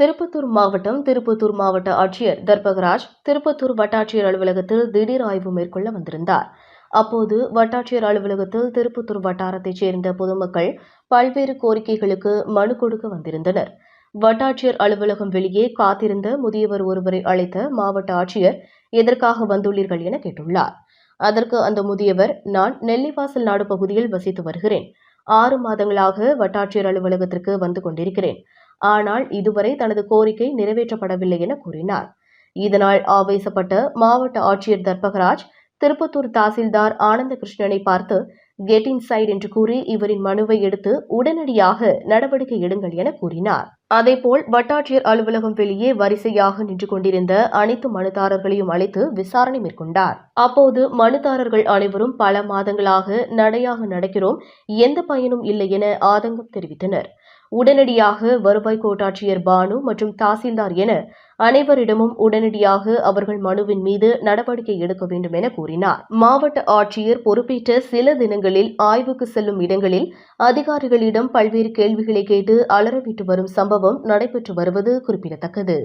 திருப்பத்தூர் மாவட்டம் திருப்பத்தூர் மாவட்ட ஆட்சியர் தர்பகராஜ் திருப்பத்தூர் வட்டாட்சியர் அலுவலகத்தில் திடீர் ஆய்வு மேற்கொள்ள வந்திருந்தார். அப்போது வட்டாட்சியர் அலுவலகத்தில் திருப்பத்தூர் வட்டாரத்தைச் சேர்ந்த பொதுமக்கள் பல்வேறு கோரிக்கைகளுக்கு மனு கொடுக்க வந்திருந்தனர். வட்டாட்சியர் அலுவலகம் வெளியே காத்திருந்த முதியவர் ஒருவரை அழைத்த மாவட்ட ஆட்சியர் எதற்காக வந்துள்ளீர்கள் என கேட்டுள்ளார். அதற்கு அந்த முதியவர் நான் நெல்லிவாசல் நாடு பகுதியில் வசித்து வருகிறேன். ஆறு மாதங்களாக வட்டாட்சியர் அலுவலகத்திற்கு வந்து கொண்டிருக்கிறேன். ஆனால் இதுவரை தனது கோரிக்கை நிறைவேற்றப்படவில்லை என கூறினார். இதனால் ஆவேசப்பட்ட மாவட்ட ஆட்சியர் தர்பகராஜ் திருப்பத்தூர் தாசில்தார் ஆனந்த கிருஷ்ணனை பார்த்து கெட் இன்சைட் என்று கூறி இவரின் மனுவை எடுத்து உடனடியாக நடவடிக்கை எடுங்கள் என கூறினார். அதேபோல் வட்டாட்சியர் அலுவலகம் வெளியே வரிசையாக நின்று கொண்டிருந்த அனைத்து மனுதாரர்களையும் அழைத்து விசாரணை மேற்கொண்டார். அப்போது மனுதாரர்கள் அனைவரும் பல மாதங்களாக நடையாக நடக்கிறோம் எந்த பயனும் இல்லை என ஆதங்கம் தெரிவித்தனர். உடனடியாக வருவாய் கோட்டாட்சியர் பானு மற்றும் தாசில்தார் என அனைவரிடமும் உடனடியாக அவர்கள் மனுவின் மீது நடவடிக்கை எடுக்க வேண்டும் என கூறினார். மாவட்ட ஆட்சியர் பொறுப்பேற்ற சில தினங்களில் ஆய்வுக்கு செல்லும் இடங்களில் அதிகாரிகளிடம் பல்வேறு கேள்விகளை கேட்டு அலறவிட்டு வரும் சம்பவம் நடைபெற்று வருவது குறிப்பிடத்தக்கது.